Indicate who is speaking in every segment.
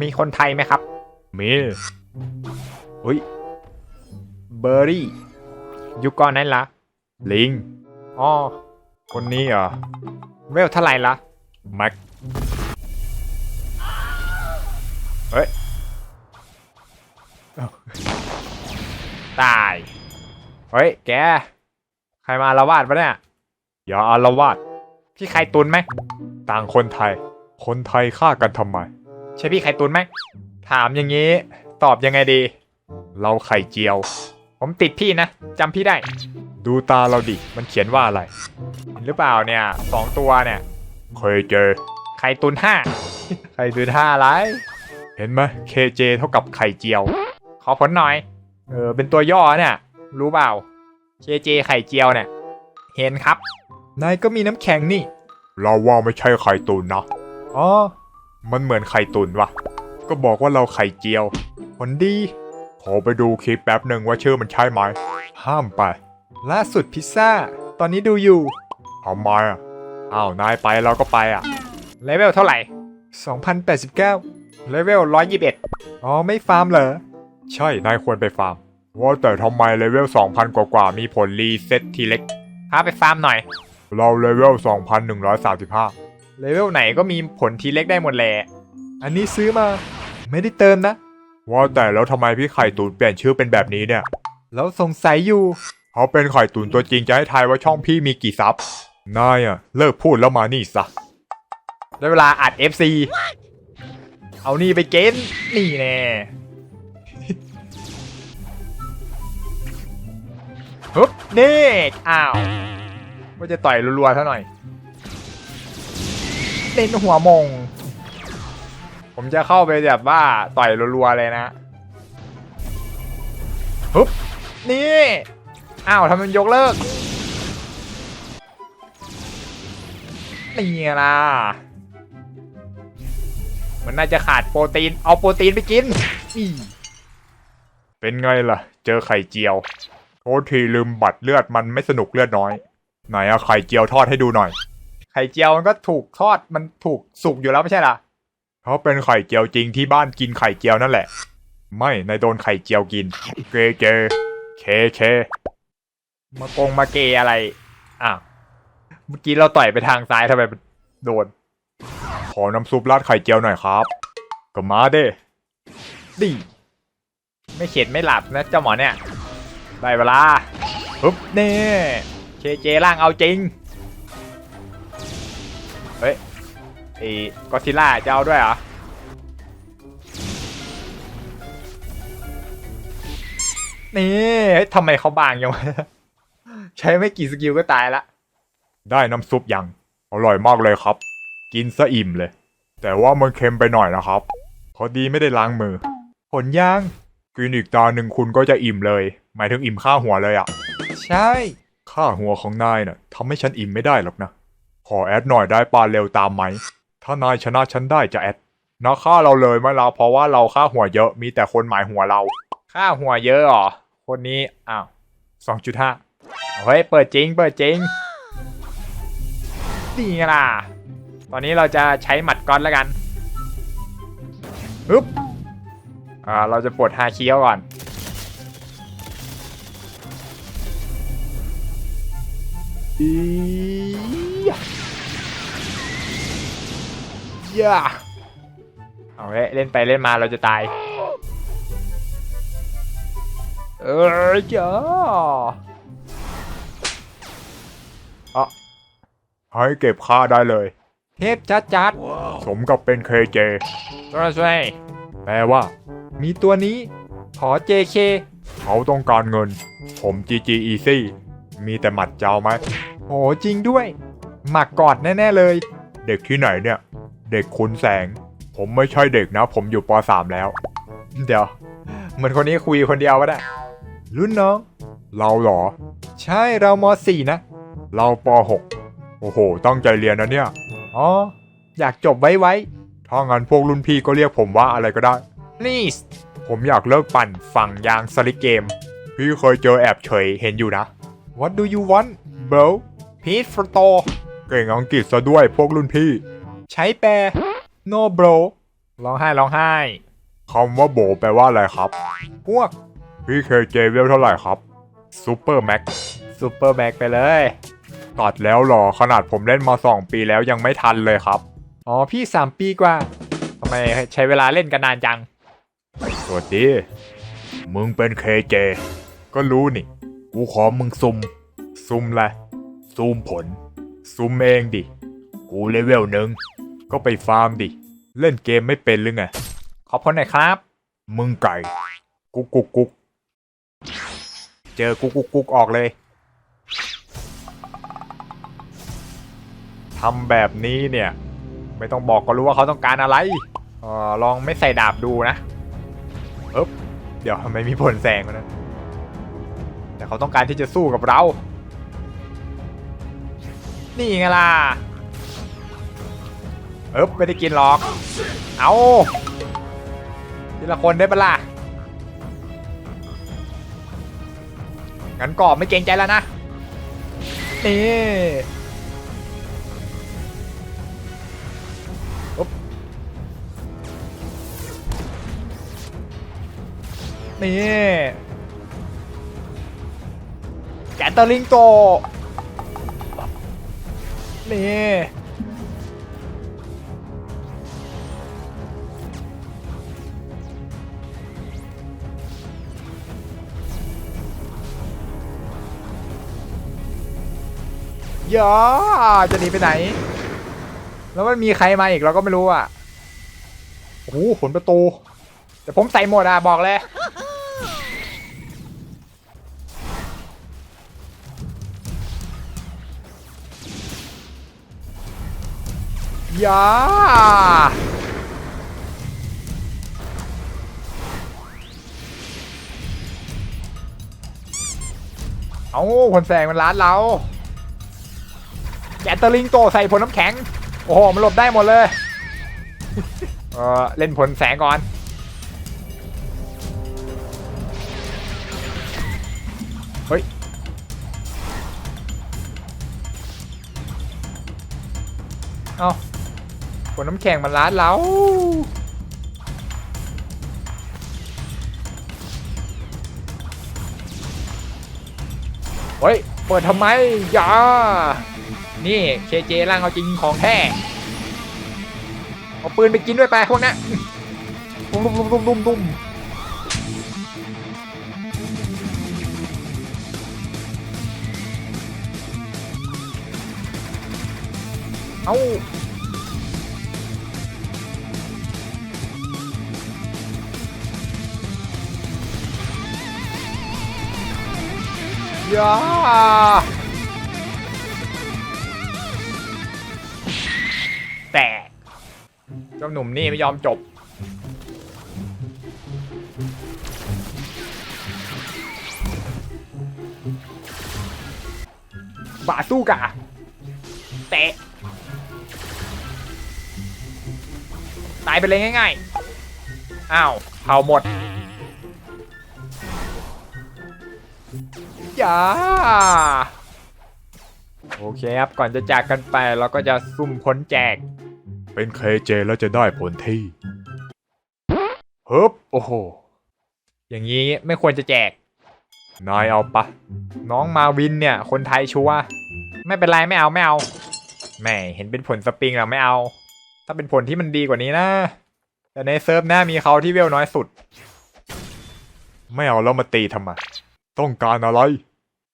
Speaker 1: มีคนไทยไหมครับ มีอุ้ยเบอร์รี่อยู่ก่อนนั้นละลิงอ๋อคนนี้เหรอเวลเท่าไหร่ละแม็กเฮ้ยเอ้าตาย เฮ้ย แก ใครมาอาละวาดปะเนี่ย อย่าอาละวาดพี่ไข่ตุนไหม ต่างคนไทย คนไทยฆ่ากันทำไม ใช่พี่ไข่ตุนไหม ถามอย่างนี้ ตอบยังไงดี เราไข่เจียว ผมติดพี่นะจำพี่ได้ ดูตาเราดิ มันเขียนว่าอะไร เห็นหรือเปล่าเนี่ยสองตัวเนี่ยเคยเจอ ไข่ตุนห้า ไข่ตุนห้าอะไร เห็นไหม KJ เท่ากับไข่เจียว ขอผลหน่อย เออ เป็นตัวย่อเนี่ย รู้เปล่า KJ ไข่เจียวเนี่ย เห็นครับ นายก็มีน้ำแข็งนี่ เราว่าไม่ใช่ไข่ตุนนะ อ๋อ มันเหมือนไข่ตุนวะก็บอกว่าเราไข่เจียวผลดี ขอไปดูคลิปแป๊บหนึ่งว่าชื่อมันใช่ไหม ห้ามไป ล่าสุดพิซซ่า ตอนนี้ดูอยู่ทำไมอะอ้าว นายไปเราก็ไปอะ เลเวลเท่าไหร่ 2089 เลเวล 121 อ๋อ ไม่ฟาร์มเหรอ ใช่ นายควรไปฟาร์ม ว่าแต่ทำไมเลเวล 2,000 กว่ากว่าๆมีผลรีเซ็ตทีเล็กพาไปฟาร์มหน่อย เราเลเวล 2,135 เลเวลไหนก็มีผลทีเล็กได้หมดแหละ อันนี้ซื้อมา ไม่ได้เติมนะ ว่าแต่แล้วทำไมพี่ไข่ตูนเปลี่ยนชื่อเป็นแบบนี้เนี่ย แล้วสงสัยอยู่ เขาเป็นไข่ตูนตัวจริงจะให้ทายว่าช่องพี่มีกี่ซับ นายอะเลิกพูดแล้วมานี่ซะ ได้เวลาอัด FC เอานี่ไปเกณฑ์นี่แน่ฮึบนี่อ้าวว่าจะต่อยรัวๆซะหน่อย เล่นหัวมง ผมจะเข้าไปแบบว่าต่อยรัวๆเลยนะฮึบนี่อ้าวทำไมมันยกเลิกนี่ไงล่ะมันน่าจะขาดโปรตีน เอาโปรตีนไปกินนี่เป็นไงล่ะ เจอไข่เจียวโทษทีลืมบัตรเลือดมันไม่สนุกเลือดน้อย ไหนอะไข่เจียวทอดให้ดูหน่อย ข่เจียวมันก็ถูกทอดมันถูกสุกอยู่แล้วไม่ใช่ล่ะเขาเป็นไข่เจียวจริงที่บ้านกินไข่เจียวนั่นแหละ ไม่ในโดนไข่เจียวกิน เกเกเคเคมากงมาเกอะไรอ้าวเมื่อกี้เราต่อยไปทางซ้ายทำไมโดน ขอน้ำซุปราดไข่เจียวหน่อยครับก็มาเด้ดีไม่เข็ดไม่หลับนะเจ้าหมอเนี่ยได้เวลาปึ๊บนี่เคเจล่างเอาจริง ไอ้กอซิล่าจะเอาด้วยเหรอ นี่เฮ้ยทำไมเขาบางยังวะใช้ไม่กี่สกิลก็ตายละ ได้น้ำซุปยัง อร่อยมากเลยครับ กินซะอิ่มเลย แต่ว่ามันเค็มไปหน่อยนะครับพอดีไม่ได้ล้างมือ ผลย่าง กินอีกตาหนึ่งคุณก็จะอิ่มเลย หมายถึงอิ่มข้าหัวเลยอะ่ะ ใช่ข้าหัวของนายน่ะทำให้ฉันอิ่มไม่ได้หรอกนะ ขอแอดหน่อยได้ปาเร็วตามไหม ถ้านายชนะฉันได้จะแอดนะฆ่าเราเลยไหมเราเพราะว่าเราค่าหัวเยอะมีแต่คนหมายหัวเราค่าหัวเยอะเหรอคนนี้อ้าวสองจุดห้าเฮ้ยเปิดจริงเปิดจริงนี่ไงล่ะ ตอนนี้เราจะใช้หมัดก้อนแล้วกันฮึบอ่าเราจะปวดฮาเคียวก่อนอี ยะเอาเว้ยเล่นไปเล่นมาเราจะตาย เออจ้าอะให้เก็บค่าได้เลย เทพจัดจัดสมกับเป็นเคเจช่วยช่วยแปลว่า มีตัวนี้ ขอ JK เขาต้องการเงิน ผม GG Easy มีแต่หมัดเจ้าไหม โหจริงด้วย หมักกอดแน่ ๆ เลย เด็กที่ไหนเนี่ย เด็กคุณแสง ผมไม่ใช่เด็กนะ ผมอยู่ป .3 แล้ว เดี๋ยว เหมือนคนนี้คุยคนเดียวก็ได้ รุ่นน้อง เราเหรอ ใช่เราม .4 นะ เราป .6 โอ้โหตั้งใจเรียนนะเนี่ย อ๋อ อยากจบไว้ไว้ถ้างั้นพวกรุ่นพี่ก็เรียกผมว่าอะไรก็ได้ please ผมอยากเลิกปั่นฝั่งยางสลิกเกม พี่เคยเจอแอบเฉยเห็นอยู่นะ What do you want bro Please for t o เก่งอังกฤษซะด้วยพวกรุ่นพี่ ใช้แปล No bro ร้องไห้ร้องไห้คำว่าโบแปลว่าอะไรครับ พวก พี่เคเจเวลเท่าไหร่ครับซูเปอร์แม็กซูเปอร์แม็กไปเลย ตัดแล้วเหรอ ขนาดผมเล่นมา 2 ปีแล้วยังไม่ทันเลยครับ อ๋อ พี่ 3 ปีกว่าทำไมใช้เวลาเล่นกันนานจัง สวัสดี มึงเป็นเคเจ ก็รู้นี่ กูขอมึงซุม ซุมแหละไรซุมผล ซุมเองดิ กูเลเวลหนึ่งก็ไปฟาร์มดิ เล่นเกมไม่เป็นหรือไง ขอพลหน่อยครับ มึงไก่ กุกกุกกุกเจอกุกกุกกุกออกเลยทำแบบนี้เนี่ย ไม่ต้องบอกก็รู้ว่าเขาต้องการอะไรออลองไม่ใส่ดาบดูนะเอ๊บเดี๋ยวทำไมมีผลแสงวะนะแต่เขาต้องการที่จะสู้กับเรา นี่ไงล่ะ เอ๊บไม่ได้กินหรอก เอาทีละคนได้ปะล่ะ งั้นก็ไม่เกรงใจแล้วนะ นี่นี่แกตเตอร์ลิงโตนี่ ย่าจะหนีไปไหน แล้วมันมีใครมาอีกเราก็ไม่รู้อะโอ้โหผลประตู แต่ผมใส่หมดอะบอกเลยอย่าเอาผลแสงมันล้านเรา แกตเตอร์ลิงโตใส่ผลน้ำแข็ง โอ้โห มันหลบได้หมดเลย เออเล่นผลแสงก่อน เฮ้ย เอาผลน้ำแข็งมันล้านเราเฮ้ย เปิดทำไม อย่า นี่เคเจร่างเอาจริงของแท้เอาปืนไปกินด้วยไปพวกนั้นตุ้มตุ้มตุ้มตุ้มตุ้มเอาอย่า เจ้าหนุ่มนี่ไม่ยอมจบ บาสู้กะเตะ ตายไปเลยง่ายๆ อ้าวเผาหมดอย่าโอเคครับ ก่อนจะจากกันไปเราก็จะซุ่มพ้นแจก เป็นเคเจแล้วจะได้ผลที่เฮ้บโอ้โห อย่างนี้ไม่ควรจะแจก นายเอาปะ น้องมาวินเนี่ย คนไทยชัวร์ไม่เป็นไรไม่เอาไม่เอาแหม่เห็นเป็นผลสปริงแล้วไม่เอา ถ้าเป็นผลที่มันดีกว่านี้นะ แต่ในเซิร์ฟหน้ามีเขาที่เวลน้อยสุด ไม่เอาแล้วมาตีทำไมต้องการอะไร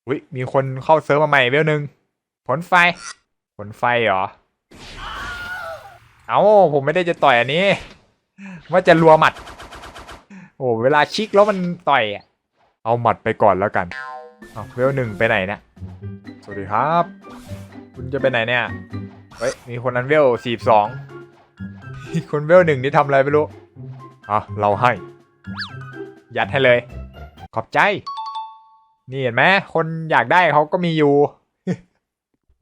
Speaker 1: วิมีคนเข้าเซิร์ฟมาใหม่เวลหนึ่งผลไฟ ผลไฟเหรอ เอาผมไม่ได้จะต่อยอันนี้ ว่าจะรัวหมัด โอ้เวลาชิกแล้วมันต่อยอะเอาหมัดไปก่อนแล้วกันเอาเวลหนึ่งไปไหนเนี่ยสวัสดีครับ คุณจะไปไหนเนี่ยเฮ้ยมีคนนั้นเวลสี่สองคนเวลหนึ่งนี่ทำอะไรไม่รู้อะเราให้ ยัดให้เลย ขอบใจ นี่เห็นไหมคนอยากได้เขาก็มีอยู่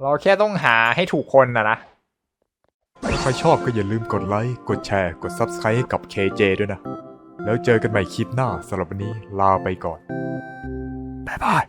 Speaker 1: เราแค่ต้องหาให้ถูกคนนะนะถ้า ใครชอบก็อย่าลืมกดไลค์ กดแชร์ กด Subscribe ให้กับ KJ ด้วยนะ แล้วเจอกันใหม่คลิปหน้าสำหรับวันนี้ลาไปก่อน บ๊ายบาย